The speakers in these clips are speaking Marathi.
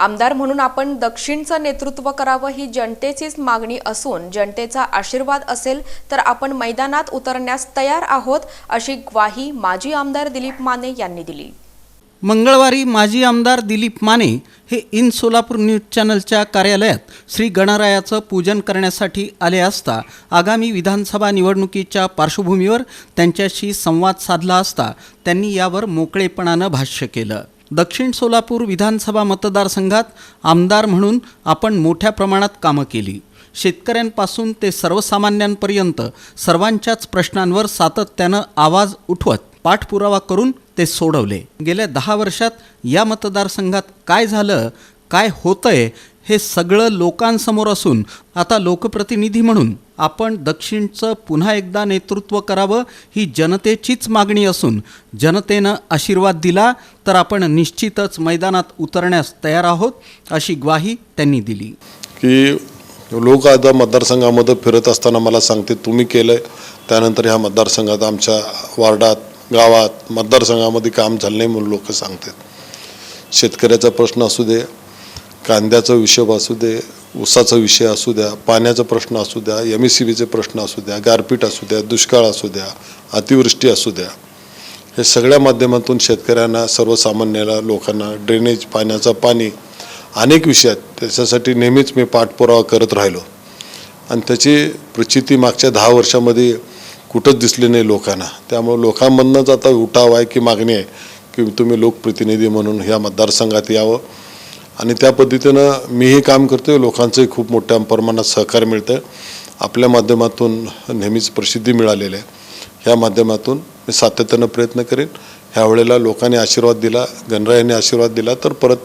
आमदार म्हणून आपण दक्षिणचं नेतृत्व करावं ही जनतेचीच मागणी असून जनतेचा आशीर्वाद असेल तर आपण मैदानात उतरण्यास तयार आहोत अशी ग्वाही माजी आमदार दिलीप माने यांनी दिली. मंगळवारी माजी आमदार दिलीप माने हे इन सोलापूर न्यूज चॅनलच्या कार्यालयात श्री गणरायाचं पूजन करण्यासाठी आले असता आगामी विधानसभा निवडणुकीच्या पार्श्वभूमीवर त्यांच्याशी संवाद साधला असता त्यांनी यावर मोकळेपणानं भाष्य केलं. दक्षिण सोलापूर विधानसभा मतदारसंघात आमदार म्हणून आपण मोठ्या प्रमाणात कामं केली. शेतकऱ्यांपासून ते सर्वसामान्यांपर्यंत सर्वांच्याच प्रश्नांवर सातत्यानं आवाज उठवत पाठपुरावा करून ते सोडवले. गेल्या दहा वर्षात या मतदारसंघात काय झालं काय होतंय हे सगळं लोकांसमोर असून आता लोकप्रतिनिधी म्हणून आपण दक्षिणचं पुन्हा एकदा नेतृत्व करावं ही जनतेचीच मागणी असून जनतेनं आशीर्वाद दिला तर आपण निश्चितच मैदानात उतरण्यास तयार आहोत अशी ग्वाही त्यांनी दिली. की लोक आता मतदारसंघामध्ये फिरत असताना मला सांगते तुम्ही केलं त्यानंतर ह्या मतदारसंघात आमच्या वार्डात गावात मतदारसंघामध्ये काम झालं नाही म्हणून लोक सांगतात. शेतकऱ्याचा प्रश्न असू दे कांद्याचा विषय असू दे ऊसाचा विषय असू द्या पाण्याचा प्रश्न असू द्या एम एस सी बीचे प्रश्न असू द्या गारपीट असू द्या दुष्काळ असू द्या अतिवृष्टी असू द्या हे सगळ्या माध्यमातून शेतकऱ्यांना सर्वसामान्याला लोकांना ड्रेनेज पाण्याचं पाणी अनेक विषय आहेत. त्याच्यासाठी नेहमीच मी पाठपुरावा करत राहिलो. आणि त्याची प्रचिती मागच्या दहा वर्षामध्ये कुठंच दिसली नाही लोकांना. त्यामुळे लोकांमधनंच आता उठाव आहे की मागणी आहे की तुम्ही लोकप्रतिनिधी म्हणून ह्या मतदारसंघात यावं. आणि त्या पद्धतीनं मीही काम करतोय. लोकांचंही खूप मोठ्या प्रमाणात सहकार्य मिळतं आपल्या माध्यमातून नेहमीच प्रसिद्धी मिळालेली आहे. ह्या माध्यमातून मी सातत्यानं प्रयत्न करेन. ह्या वेळेला लोकांनी आशीर्वाद दिला गणरायांनी आशीर्वाद दिला तर परत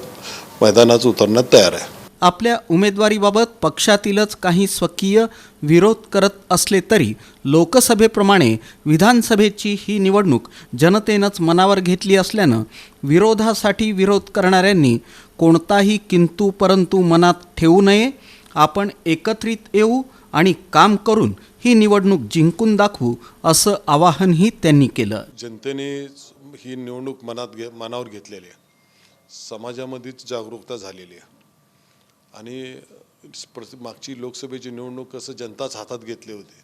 मैदानाचं उतरण्यात तयार आहे. आपल्या उमेदवारीबाबत पक्षातीलच काही स्वकीय विरोध करत असले तरी लोकसभेप्रमाणे विधानसभेची ही निवडणूक जनतेनंच मनावर घेतली असल्यानं विरोधासाठी विरोध करणाऱ्यांनी कोणताही किंतू परंतु मनात ठेवू नये आपण एकत्रित येऊ आणि काम करून ही निवडणूक जिंकून दाखवू असं आवाहनही त्यांनी केलं. जनतेने ही निवडणूक मनात घे मनावर घेतलेली आहे. समाजामध्येच जागरूकता झालेली आहे. आणि प्रति मागची लोकसभेची निवडणूक कसं जनताच हातात घेतली होती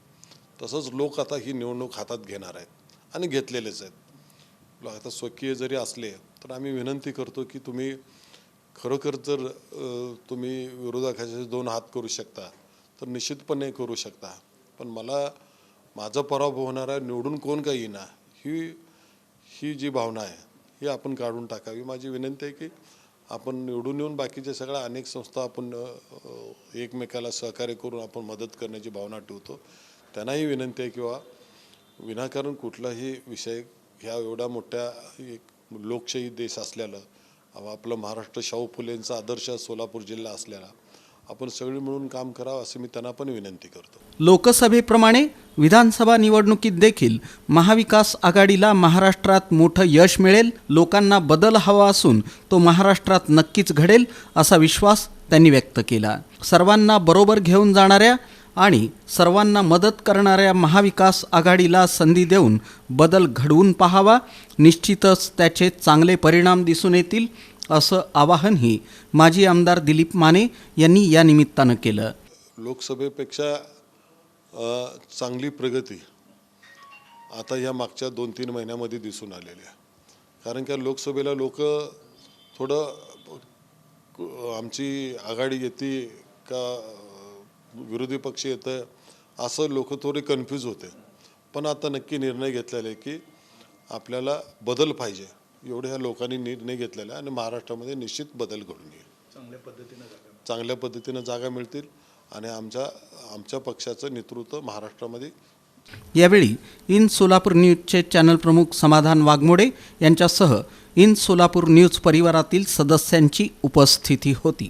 तसंच लोक आता ही निवडणूक हातात घेणार आहेत आणि घेतलेलेच आहेत. आता स्वकीय जरी असले तर आम्ही विनंती करतो की तुम्ही खरोखर जर तुम्ही विरोधकाचे दोन हात करू शकता तर निश्चितपणे करू शकता. पण मला माझा पराभव होणारा निवडून कोण काही येईना ही ही जी भावना आहे ही आपण काढून टाकावी. माझी विनंती आहे की आपण निवडून येऊन बाकीच्या सगळ्या अनेक संस्था आपण एकमेकाला सहकार्य करून आपण मदत करण्याची भावना ठेवतो. त्यांनाही विनंती आहे किंवा विनाकारण कुठलाही विषय ह्या एवढ्या मोठ्या एक लोकशाही देश असल्याला आपलं महाराष्ट्र शाहू फुलेंचा आदर्श सोलापूर जिल्हा असलेला आपण सगळी मिळून काम करावं असं मी त्यांना पण विनंती करतो. लोकसभेप्रमाणे विधानसभा निवडणुकीत देखील महाविकास आघाडीला महाराष्ट्रात मोठं यश मिळेल लोकांना बदल हवा असून तो महाराष्ट्रात नक्कीच घडेल असा विश्वास त्यांनी व्यक्त केला. सर्वांना बरोबर घेऊन जाणाऱ्या आणि सर्वांना मदत करणाऱ्या महाविकास आघाडीला संधी देऊन बदल घडवून पाहावा निश्चितच त्याचे चांगले परिणाम दिसून येतील. असं आवाहनही माजी आमदार दिलीप माने यांनी या निमित्तानं केलं. लोकसभेपेक्षा चांगली प्रगती आता या मागच्या दोन तीन महिन्यामध्ये दिसून आलेली आहे. कारण का लोकसभेला लोक थोडं आमची आघाडी येते का विरोधी पक्ष येतं असं लोक थोडे कन्फ्यूज होते. पण आता नक्की निर्णय घेतलेला आहे की आपल्याला बदल पाहिजे. एवढे ह्या लोकांनी निर्णय घेतलेला आहे आणि महाराष्ट्रामध्ये निश्चित बदल घडून येईल. चांगल्या पद्धतीनं जागा मिळतील. आणि आमच्या आमच्या पक्षाचं नेतृत्व महाराष्ट्रामध्ये यावेळी इन सोलापूर न्यूजचे चॅनल प्रमुख समाधान वाघमोडे यांच्यासह इन सोलापूर न्यूज परिवारातील सदस्यांची उपस्थिती होती.